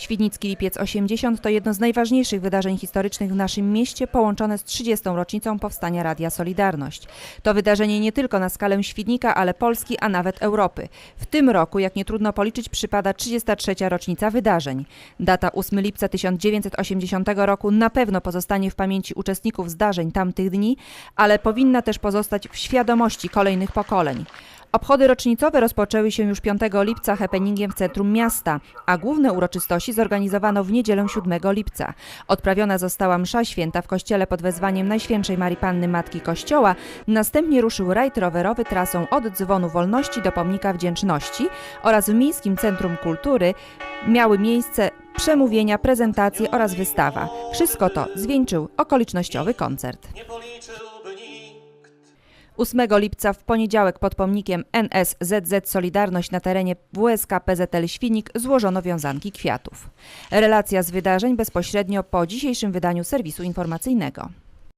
Świdnicki Lipiec 80 to jedno z najważniejszych wydarzeń historycznych w naszym mieście, połączone z 30. rocznicą powstania Radia Solidarność. To wydarzenie nie tylko na skalę Świdnika, ale Polski, a nawet Europy. W tym roku, jak nie trudno policzyć, przypada 33. rocznica wydarzeń. Data 8 lipca 1980 roku na pewno pozostanie w pamięci uczestników zdarzeń tamtych dni, ale powinna też pozostać w świadomości kolejnych pokoleń. Obchody rocznicowe rozpoczęły się już 5 lipca happeningiem w centrum miasta, a główne uroczystości zorganizowano w niedzielę 7 lipca. Odprawiona została msza święta w kościele pod wezwaniem Najświętszej Marii Panny Matki Kościoła, następnie ruszył rajd rowerowy trasą od Dzwonu Wolności do Pomnika Wdzięczności oraz w Miejskim Centrum Kultury miały miejsce przemówienia, prezentacje oraz wystawa. Wszystko to zwieńczył okolicznościowy koncert. Nie policzyłby nikt. 8 lipca w poniedziałek pod pomnikiem NSZZ Solidarność na terenie WSK PZL Świnik złożono wiązanki kwiatów. Relacja z wydarzeń bezpośrednio po dzisiejszym wydaniu serwisu informacyjnego.